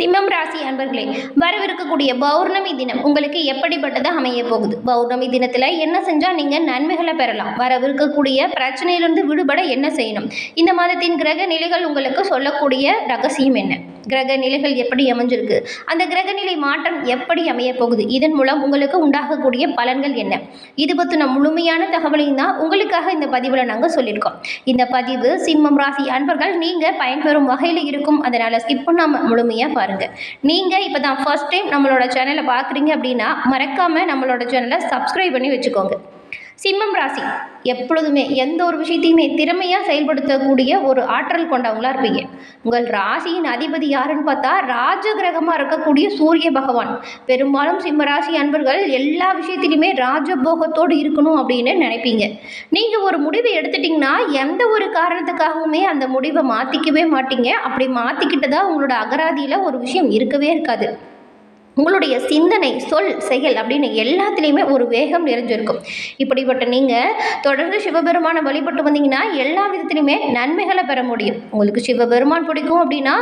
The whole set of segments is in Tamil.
சிம்மம் ராசி அன்பர்களே வரவிருக்கக்கூடிய பௌர்ணமி தினம் உங்களுக்கு எப்படிப்பட்டது அமைய போகுது? பௌர்ணமி தினத்தில் என்ன செஞ்சால் நீங்கள் நன்மைகளை பெறலாம்? வரவிருக்கக்கூடிய பிரச்சனையிலிருந்து விடுபட என்ன செய்யணும்? இந்த மாதத்தின் கிரக நிலைகள் உங்களுக்கு சொல்லக்கூடிய ரகசியம் என்ன? கிரக நிலைகள் எப்படி அமைஞ்சிருக்கு? அந்த கிரக நிலை மாற்றம் எப்படி அமைய போகுது? இதன் மூலம் உங்களுக்கு உண்டாகக்கூடிய பலன்கள் என்ன? இது பற்றின முழுமையான தகவலையும் தான் உங்களுக்காக இந்த பதிவில் நாங்கள் சொல்லியிருக்கோம். இந்த பதிவு சிம்மம் ராசி அன்பர்கள் நீங்கள் பயன்பெறும் வகையில் இருக்கும். அதனால் ஸ்கிப் பண்ணாமல் முழுமையாக பாருங்கள் நீங்கள் இப்போ தான் ஃபர்ஸ்ட் டைம் நம்மளோட சேனலை பார்க்குறீங்க அப்படின்னா மறக்காமல் நம்மளோட சேனலை சப்ஸ்கிரைப் பண்ணி வச்சுக்கோங்க. சிம்மம் ராசி. எப்பொழுதுமே எந்த ஒரு விஷயத்தையுமே திறமையாக செயல்படுத்தக்கூடிய ஒரு ஆற்றல் கொண்டவங்களா இருப்பீங்க. உங்கள் ராசியின் அதிபதி யாருன்னு பார்த்தா ராஜ கிரகமாக இருக்கக்கூடிய சூரிய பகவான். பெரும்பாலும் சிம்ம ராசி அன்பர்கள் எல்லா விஷயத்திலையுமே ராஜபோகத்தோடு இருக்கணும் அப்படின்னு நினைப்பீங்க. நீங்கள் ஒரு முடிவை எடுத்துட்டிங்கன்னா எந்த ஒரு காரணத்துக்காகவுமே அந்த முடிவை மாற்றிக்கவே மாட்டீங்க. அப்படி மாற்றிக்கிட்டு தான் உங்களோட அகராதியில் ஒரு விஷயம் இருக்கவே இருக்காது. உங்களுடைய சிந்தனை சொல் செயல் அப்படின்னு எல்லாத்துலேயுமே ஒரு வேகம் நிறைஞ்சிருக்கும். இப்படிப்பட்ட நீங்கள் தொடர்ந்து சிவபெருமானை வழிபட்டு வந்தீங்கன்னா எல்லா விதத்துலையுமே நன்மைகளை பெற முடியும். உங்களுக்கு சிவபெருமான் பிடிக்கும் அப்படின்னா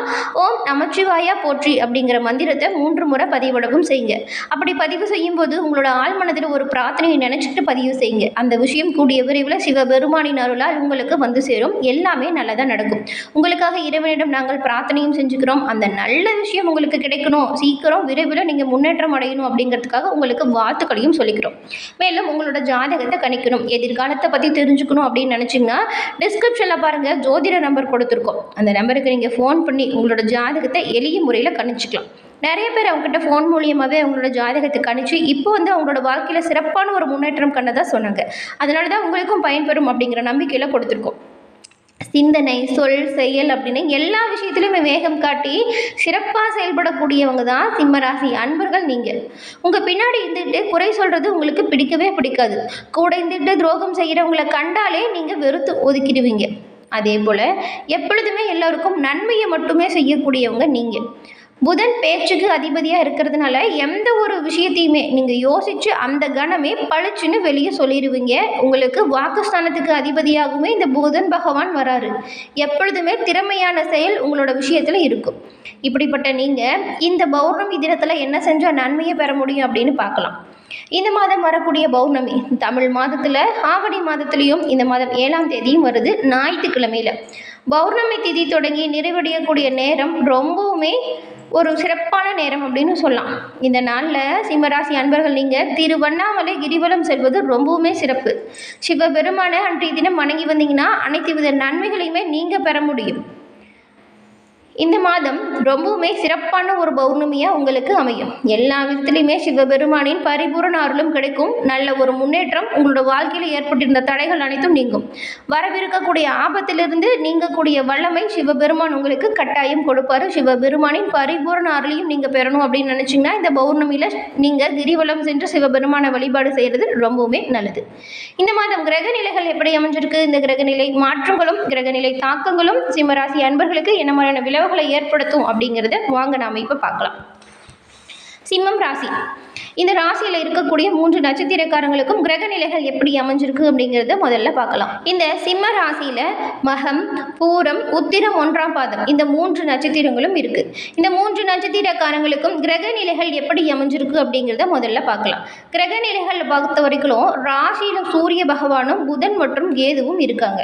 ஓம் நமச்சிவாயா போற்றி அப்படிங்கிற மந்திரத்தை மூன்று முறை பதிவிடவும் செய்யுங்க. அப்படி பதிவு செய்யும்போது உங்களோட ஆழ்மனதில் ஒரு பிரார்த்தனையை நினச்சிட்டு பதிவு செய்யுங்க. அந்த விஷயம் கூடிய விரைவில் சிவபெருமானின் அருளால் உங்களுக்கு வந்து சேரும். எல்லாமே நல்லதாக நடக்கும். உங்களுக்காக இறைவனிடம் நாங்கள் பிரார்த்தனையும் செஞ்சுக்கிறோம். அந்த நல்ல விஷயம் உங்களுக்கு கிடைக்கணும். சீக்கிரம் விரைவில் நீங்கள் முன்னேற்றம் அடையணும் அப்படிங்கிறதுக்காக உங்களுக்கு வாழ்த்துக்களையும் சொல்லிக்கிறோம். மேலும் உங்களோட ஜாதகத்தை கணிக்கணும். எதிர்காலத்தை பற்றி தெரிஞ்சுக்கணும் அப்படின்னு நினச்சிங்கன்னா டிஸ்கிரிப்ஷனில் பாருங்கள் ஜோதிட நம்பர் கொடுத்துருக்கோம். அந்த நம்பருக்கு நீங்கள் ஃபோன் பண்ணி உங்களோட ஜாதகத்தை எளிய முறையில் கணிச்சிக்கலாம். நிறைய பேர் அவங்ககிட்ட ஃபோன் மூலியமாகவே அவங்களோட ஜாதகத்தை கணிச்சு இப்போ வந்து அவங்களோட வாழ்க்கையில் சிறப்பான ஒரு முன்னேற்றம் கண்டதாக சொன்னாங்க. அதனால தான் உங்களுக்கும் பயன்பெறும் அப்படிங்கிற நம்பிக்கையில் கொடுத்துருக்கோம். சிந்தனை சொல் செயல் அப்படின்னு எல்லா விஷயத்திலுமே வேகம் காட்டி சிறப்பாக செயல்படக்கூடியவங்க தான் சிம்மராசி அன்பர்கள் நீங்கள். உங்கள் பின்னாடி இருந்துட்டு குறை சொல்கிறது உங்களுக்கு பிடிக்கவே பிடிக்காது. கூட இருந்துட்டு துரோகம் செய்கிறவங்கள கண்டாலே நீங்கள் வெறுத்து ஒதுக்கிடுவீங்க. அதே போல் எப்பொழுதுமே எல்லோருக்கும் நன்மையை மட்டுமே செய்யக்கூடியவங்க நீங்கள். புதன் பேச்சுக்கு அதிபதியாக இருக்கிறதுனால எந்த ஒரு விஷயத்தையுமே நீங்கள் யோசித்து அந்த கணமே பளிச்சுன்னு வெளியே சொல்லிடுவீங்க உங்களுக்கு வாக்குஸ்தானத்துக்கு அதிபதியாகவுமே இந்த புதன் பகவான் வராரு. எப்பொழுதுமே திறமையான செயல் உங்களோட விஷயத்தில் இருக்கும். இப்படிப்பட்ட நீங்கள் இந்த பௌர்ணமி தினத்தில் என்ன செஞ்சால் நன்மையை பெற முடியும் அப்படின்னு பார்க்கலாம். இந்த மாதம் வரக்கூடிய பௌர்ணமி தமிழ் மாதத்தில் ஆவணி மாதத்துலேயும் இந்த மாதம் ஏழாம் தேதியும் வருது ஞாயிற்றுக்கிழமையில். பௌர்ணமி திதி தொடங்கி நிறைவடையக்கூடிய நேரம் ரொம்பவுமே ஒரு சிறப்பான நேரம் அப்படின்னு சொல்லலாம். இந்த நாளில் சிம்மராசி அன்பர்கள் நீங்கள் திருவண்ணாமலை கிரிவலம் செல்வது ரொம்பவுமே சிறப்பு. சிவபெருமானை அன்றைய தினம் வணங்கி வந்தீங்கன்னா அனைத்து வித நன்மைகளையுமே நீங்கள் பெற முடியும். இந்த மாதம் ரொம்பவுமே சிறப்பான ஒரு பௌர்ணமியாக உங்களுக்கு அமையும். எல்லா விதத்துலையுமே சிவபெருமானின் பரிபூரண அருளும் கிடைக்கும். நல்ல ஒரு முன்னேற்றம் உங்களோட வாழ்க்கையில் ஏற்பட்டிருந்த தடைகள் அனைத்தும் நீங்கும். வரவிருக்கக்கூடிய ஆபத்திலிருந்து நீங்கக்கூடிய வல்லமை சிவபெருமான் உங்களுக்கு கட்டாயம் கொடுப்பாரு. சிவபெருமானின் பரிபூரண அருளையும் நீங்கள் பெறணும் அப்படின்னு நினச்சிங்கன்னா இந்த பௌர்ணமியில் நீங்கள் கிரிவலம் சென்று சிவபெருமான வழிபாடு செய்கிறது ரொம்பவுமே நல்லது. இந்த மாதம் கிரகநிலைகள் எப்படி அமைஞ்சிருக்கு? இந்த கிரகநிலை மாற்றங்களும் கிரகநிலை தாக்கங்களும் சிம்மராசி அன்பர்களுக்கு என்ன மாதிரியான விளைவுகளை ஏற்படுத்தும் அப்படிங்கிறத வாங்க நாம் இப்போ பார்க்கலாம். சிம்மம் ராசி. இந்த ராசியில் இருக்கக்கூடிய மூன்று நட்சத்திரக்காரங்களுக்கும் கிரக நிலைகள் எப்படி அமைஞ்சிருக்கு அப்படிங்கிறத முதல்ல பார்க்கலாம். இந்த சிம்ம ராசியில் மகம் பூரம் உத்திரம் ஒன்றாம் பாதம் இந்த மூன்று நட்சத்திரங்களும் இருக்கு. இந்த மூன்று நட்சத்திரக்காரங்களுக்கும் கிரக நிலைகள் எப்படி அமைஞ்சிருக்கு அப்படிங்கிறத முதல்ல பார்க்கலாம். கிரக நிலைகள் பொறுத்த வரைக்கும் ராசியிலும் சூரிய பகவானும் புதன் மற்றும் கேதுவும் இருக்காங்க.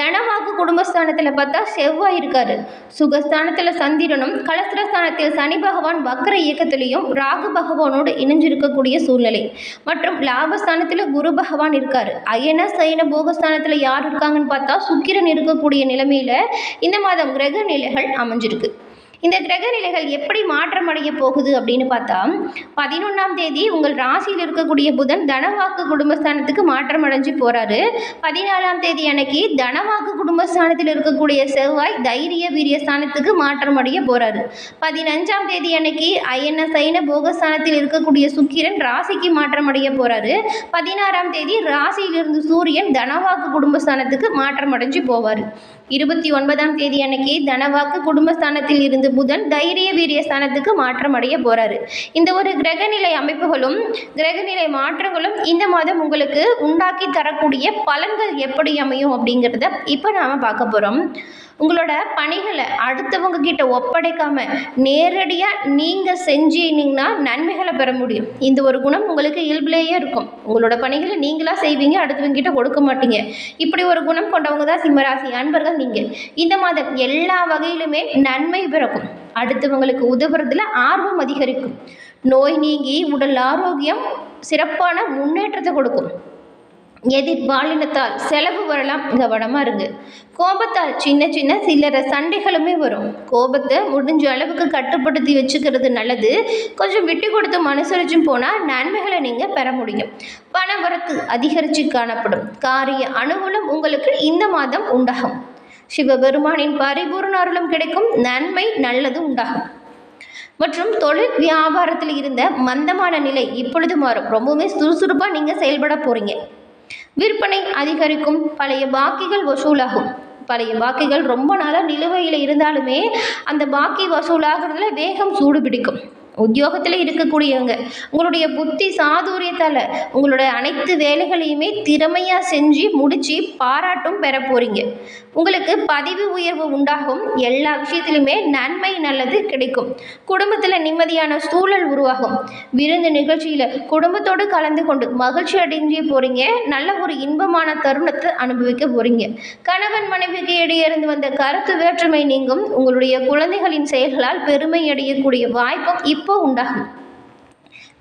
தனவாக்கு குடும்பஸ்தானத்தில் பார்த்தா செவ்வாய் இருக்காரு. சுகஸ்தானத்தில் சந்திரனும் கலஸ்திரஸ்தானத்தில் சனி பகவான் வக்கர இயக்கத்திலையும் ராகு பகவானோடு இணைஞ்சு இருக்கக்கூடிய சூழ்நிலை. மற்றும் லாபஸ்தானத்தில் குரு பகவான் இருக்கார். அயன சயன போகஸ்தானத்தில் யார் இருக்காங்கன்னு பார்த்தா சுக்கிரன் இருக்கக்கூடிய நிலைமையில் இந்த மாதம் கிரக நிலைகள் அமைஞ்சிருக்கு. இந்த கிரக நிலைகள் எப்படி மாற்றமடைய போகுது அப்படின்னு பார்த்தா பதினொன்றாம் தேதி உங்கள் ராசியில் இருக்கக்கூடிய புதன் தனவாக்கு குடும்பஸ்தானத்துக்கு மாற்றம் அடைஞ்சு போகிறாரு பதினாலாம் தேதி அன்னைக்கு தனவாக்கு குடும்பஸ்தானத்தில் இருக்கக்கூடிய செவ்வாய் தைரிய வீரியஸ்தானத்துக்கு மாற்றம் அடைய போகிறாரு பதினஞ்சாம் தேதி அன்னைக்கு அயன சைன போகஸ்தானத்தில் இருக்கக்கூடிய சுக்கிரன் ராசிக்கு மாற்றம் அடைய போகிறாரு பதினாறாம் தேதி ராசியிலிருந்து சூரியன் தனவாக்கு குடும்பஸ்தானத்துக்கு மாற்றம் அடைஞ்சு போவார். இருபத்தி ஒன்பதாம் தேதி அன்னைக்கு தனவாக்கு குடும்பஸ்தானத்தில் இருந்து புதன் தைரிய வீரிய ஸ்தானத்துக்கு மாற்றம் அடைய போறாரு. இந்த ஒரு கிரகநிலை அமைப்புகளும் கிரகநிலை மாற்றங்களும் இந்த மாதம் உங்களுக்கு உண்டாக்கி தரக்கூடிய பலன்கள் எப்படி அமையும் அப்படிங்கிறத இப்போ நாம பார்க்க போறோம். உங்களோட பணிகளை அடுத்தவங்க கிட்ட ஒப்படைக்காம நேரடியாக நீங்கள் செஞ்சீங்கன்னா நன்மைகளை பெற முடியும். இந்த ஒரு குணம் உங்களுக்கு இயல்பிலேயே இருக்கும். உங்களோட பணிகளை நீங்களாக செய்வீங்க அடுத்தவங்க கிட்ட கொடுக்க மாட்டீங்க. இப்படி ஒரு குணம் கொண்டவங்க தான் சிம்மராசி அன்பர்கள் நீங்கள் இந்த மாதம் எல்லா வகையிலுமே நன்மை பிறக்கும். அடுத்தவங்களுக்கு உதவுறதுல ஆர்வம் அதிகரிக்கும். நோய் நீங்கி உடல் ஆரோக்கியம் சிறப்பான முன்னேற்றத்தை கொடுக்கும். எதிர் பாலினத்தால் செலவு வரலாம் கவனமாக இருங்க. கோபத்தால் சின்ன சின்ன சில்லற சண்டைகளுமே வரும். கோபத்தை முடிஞ்ச அளவுக்கு கட்டுப்படுத்தி வச்சுக்கிறது நல்லது. கொஞ்சம் விட்டு கொடுத்து மனுசரிச்சும் போனால் நன்மைகளை நீங்கள் பெற முடியும். பண வரத்து அதிகரித்து காணப்படும். காரிய அனுகூலம் உங்களுக்கு இந்த மாதம் உண்டாகும். சிவபெருமானின் பரிபூர்ண அருளும் கிடைக்கும். நன்மை நல்லது உண்டாகும். மற்றும் தொழில் வியாபாரத்தில் இருந்த மந்தமான நிலை இப்பொழுது மாறும். ரொம்பவுமே சுறுசுறுப்பாக நீங்கள் செயல்பட போகிறீங்க விற்பனை அதிகரிக்கும். பழைய பாக்கிகள் வசூலாகும். பழைய பாக்கிகள் ரொம்ப நாளாக நிலுவையில் இருந்தாலுமே அந்த பாக்கி வசூலாகிறதுல வேகம் சூடு பிடிக்கும் உத்தியோகத்தில் இருக்கக்கூடியவங்க. உங்களுடைய புத்தி சாதுரியத்தால் உங்களோட அனைத்து வேலைகளையுமே திறமையாக செஞ்சு முடித்து பாராட்டும் பெற போகிறீங்க உங்களுக்கு பதவி உயர்வு உண்டாகும். எல்லா விஷயத்திலுமே நன்மை நல்லது கிடைக்கும். குடும்பத்தில் நிம்மதியான சூழல் உருவாகும். விருந்து நிகழ்ச்சியில் குடும்பத்தோடு கலந்து கொண்டு மகிழ்ச்சி அடைஞ்சு போகிறீங்க நல்ல ஒரு இன்பமான தருணத்தை அனுபவிக்க போகிறீங்க கணவன் மனைவிக்கு இடையே இருந்து வந்த கருத்து வேற்றுமை நீங்கும். உங்களுடைய குழந்தைகளின் செயல்களால் பெருமை அடையக்கூடிய வாய்ப்பும் இப்போ உண்டாகும்.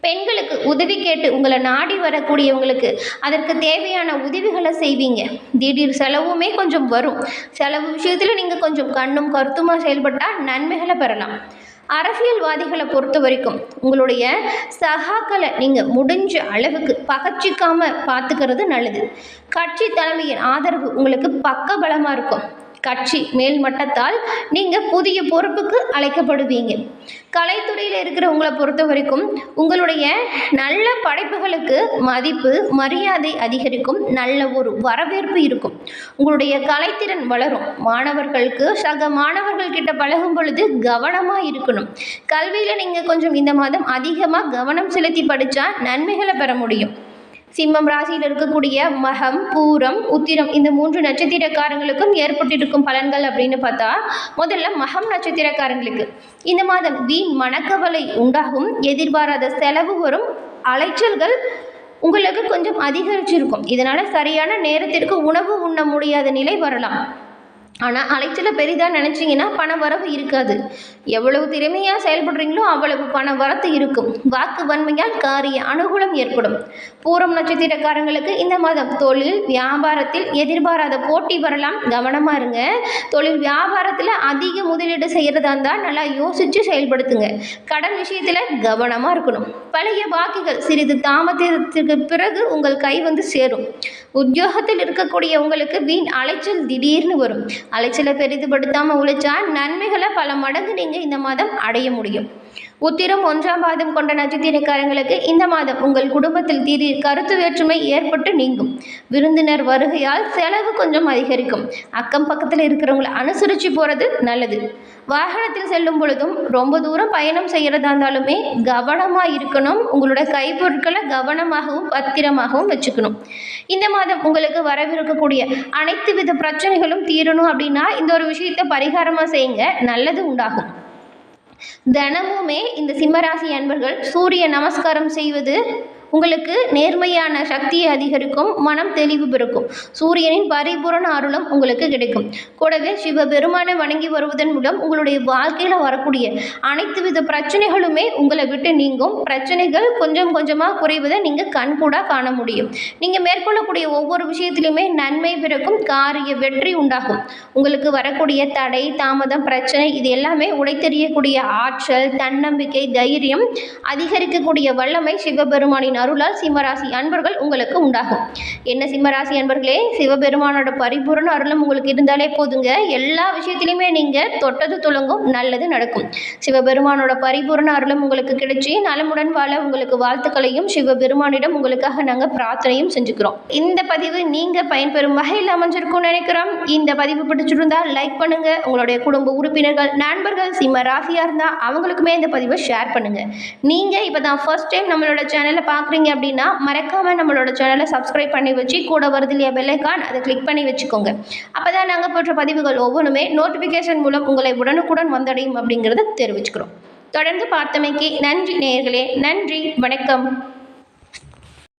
பெண்களுக்கு உதவி கேட்டு உங்களை நாடி வரக்கூடியவங்களுக்கு அதற்கு தேவையான உதவிகளை செய்வீங்க. திடீர் செலவுமே கொஞ்சம் வரும். செலவு விஷயத்தில் நீங்கள் கொஞ்சம் கண்ணும் கருத்துமாக செயல்பட்டால் நன்மைகளை பெறலாம். அரசியல்வாதிகளை பொறுத்த வரைக்கும் உங்களுடைய சகாக்களை நீங்கள் முடிஞ்ச அளவுக்கு பகச்சிக்காமல் பார்த்துக்கிறது நல்லது. கட்சி தலைமையின் ஆதரவு உங்களுக்கு பக்க பலமாக இருக்கும். கட்சி மேல்மட்டத்தால் நீங்கள் புதிய பொறுப்புக்கு அழைக்கப்படுவீங்க. கலைத்துறையில் இருக்கிற உங்களை பொறுத்த வரைக்கும் உங்களுடைய நல்ல படைப்புகளுக்கு மதிப்பு மரியாதை அதிகரிக்கும் நல்ல ஒரு வரவேற்பு இருக்கும். உங்களுடைய கலைத்திறன் வளரும். மாணவர்களுக்கு சக மாணவர்கள் கிட்ட பழகும் பொழுது கவனமாக இருக்கணும். கல்வியில் நீங்கள் கொஞ்சம் இந்த மாதம் அதிகமாக கவனம் செலுத்தி படித்தா நன்மைகளை பெற முடியும். சிம்மம் ராசியில் இருக்கக்கூடிய மகம் பூரம் உத்திரம் இந்த மூன்று நட்சத்திரக்காரங்களுக்கும் ஏற்பட்டிருக்கும் பலன்கள் அப்படின்னு பார்த்தா முதல்ல மகம் நட்சத்திரக்காரங்களுக்கு. இந்த மாதம் வீண் மனக்கவலை உண்டாகும் எதிர்பாராத செலவு வரும் அலைச்சல்கள் உங்களுக்கு கொஞ்சம் அதிகரிச்சிருக்கும். இதனால் சரியான நேரத்திற்கு உணவு உண்ண முடியாத நிலை வரலாம். ஆனால் அலைச்சலை பெரிதாக நினச்சிங்கன்னா பண வரவு இருக்காது. எவ்வளவு திறமையாக செயல்படுறீங்களோ அவ்வளவு பண வரத்து இருக்கும். வாக்கு வன்மையால் காரிய அனுகூலம் ஏற்படும். பூரம் நட்சத்திரக்காரங்களுக்கு இந்த மாதம் தொழில் வியாபாரத்தில் எதிர்பாராத போட்டி வரலாம். கவனமாக இருங்க. தொழில் வியாபாரத்தில் அதிக முதலீடு செய்கிறதா இருந்தால் நல்லா யோசித்து செயல்படுத்துங்க. கடன் விஷயத்தில் கவனமாக இருக்கணும். பழைய பாக்கிகள் சிறிது தாமதத்திற்கு பிறகு உங்கள் கை வந்து சேரும். உத்தியோகத்தில் இருக்கக்கூடிய உங்களுக்கு வீண் அலைச்சல் திடீர்னு வரும். அலைச்சலை பெரிதுபடுத்தாமல் உழைச்சா நன்மைகளை பல மடங்கு நீங்கள் இந்த மாதம் அடைய முடியும். உத்திரம் ஒன்றாம் பாதம் கொண்ட நட்சத்திரக்காரங்களுக்கு இந்த மாதம் உங்கள் குடும்பத்தில் திடீர் கருத்து வேற்றுமை ஏற்பட்டு நீங்கும். விருந்தினர் வருகையால் செலவு கொஞ்சம் அதிகரிக்கும். அக்கம் பக்கத்தில் இருக்கிறவங்களை அனுசரித்து போகிறது நல்லது. வாகனத்தில் செல்லும் பொழுதும் ரொம்ப தூரம் பயணம் செய்கிறதா இருந்தாலுமே கவனமாக இருக்கணும். உங்களோட கைப்பொருட்களை கவனமாகவும் பத்திரமாகவும் வச்சுக்கணும். இந்த மாதம் உங்களுக்கு வரவிருக்கக்கூடிய அனைத்து வித பிரச்சனைகளும் தீரணும் அப்படின்னா இந்த ஒரு விஷயத்தை பரிகாரமாக செய்யுங்க. நல்லது உண்டாகும். தினமுமே இந்த சிம்மராசி அன்பர்கள் சூரிய நமஸ்காரம் செய்வது உங்களுக்கு நேர்மையான சக்தியை அதிகரிக்கும் மனம் தெளிவு பிறக்கும் சூரியனின் பரிபூரண அருளும் உங்களுக்கு கிடைக்கும். கூடவே சிவபெருமானை வணங்கி வருவதன் மூலம் உங்களுடைய வாழ்க்கையில் வரக்கூடிய அனைத்து வித பிரச்சனைகளுமே உங்களை விட்டு நீங்கும். பிரச்சனைகள் கொஞ்சம் கொஞ்சமாக குறைவதை நீங்கள் கண்கூடாக காண முடியும். நீங்கள் மேற்கொள்ளக்கூடிய ஒவ்வொரு விஷயத்திலுமே நன்மை பிறக்கும் காரிய வெற்றி உண்டாகும். உங்களுக்கு வரக்கூடிய தடை தாமதம் பிரச்சனை இது எல்லாமே உடைத்தெறியக்கூடிய ஆற்றல் தன்னம்பிக்கை தைரியம் அதிகரிக்கக்கூடிய வல்லமை சிவபெருமானின் அருளால் சிம்மராசி அன்பர்கள் உங்களுக்கு உண்டாகும். என்ன சிம்மராசி அன்பர்களே? சிவபெருமானோட பரிபூரண அருளும் உங்களுக்கு இருந்தாலே போதுங்க. எல்லா விஷயத்திலையுமே நீங்கள் தொட்டது துளங்கும் நல்லது நடக்கும். சிவபெருமானோட பரிபூரண அருளும் உங்களுக்கு கிடைச்சி நலமுடன் வாழ உங்களுக்கு வாழ்த்துக்களையும் சிவபெருமானிடம் உங்களுக்காக நாங்கள் பிரார்த்தனையும் செஞ்சுக்கிறோம். இந்த பதிவு நீங்கள் பயன்பெறும் வகையில் அமைஞ்சிருக்கும்னு நினைக்கிறோம். இந்த பதிவு பிடிச்சிருந்தா லைக் பண்ணுங்க. உங்களுடைய குடும்ப உறுப்பினர்கள் நண்பர்கள் சிம்ம ராசியாக இருந்தால் அவங்களுக்குமே இந்த பதிவை ஷேர் பண்ணுங்க. நீங்கள் இப்போ தான் ஃபர்ஸ்ட் டைம் நம்மளோட சேனலை பார்க்க பார்க்குறீங்க அப்படின்னா மறக்காமல் நம்மளோட சேனலை சப்ஸ்கிரைப் பண்ணி வச்சு கூட வருது இல்லையா பெல்லைக்கான் அதை கிளிக் பண்ணி வச்சுக்கோங்க. அப்போ தான் நாங்கள் போன்ற பதிவுகள் ஒவ்வொன்றுமே நோட்டிஃபிகேஷன் மூலம் உங்களை உடனுக்குடன் வந்தடையும் அப்படிங்கிறத தெரிவிச்சுக்கிறோம். தொடர்ந்து பார்த்தமைக்கு நன்றி நேர்களே நன்றி வணக்கம்.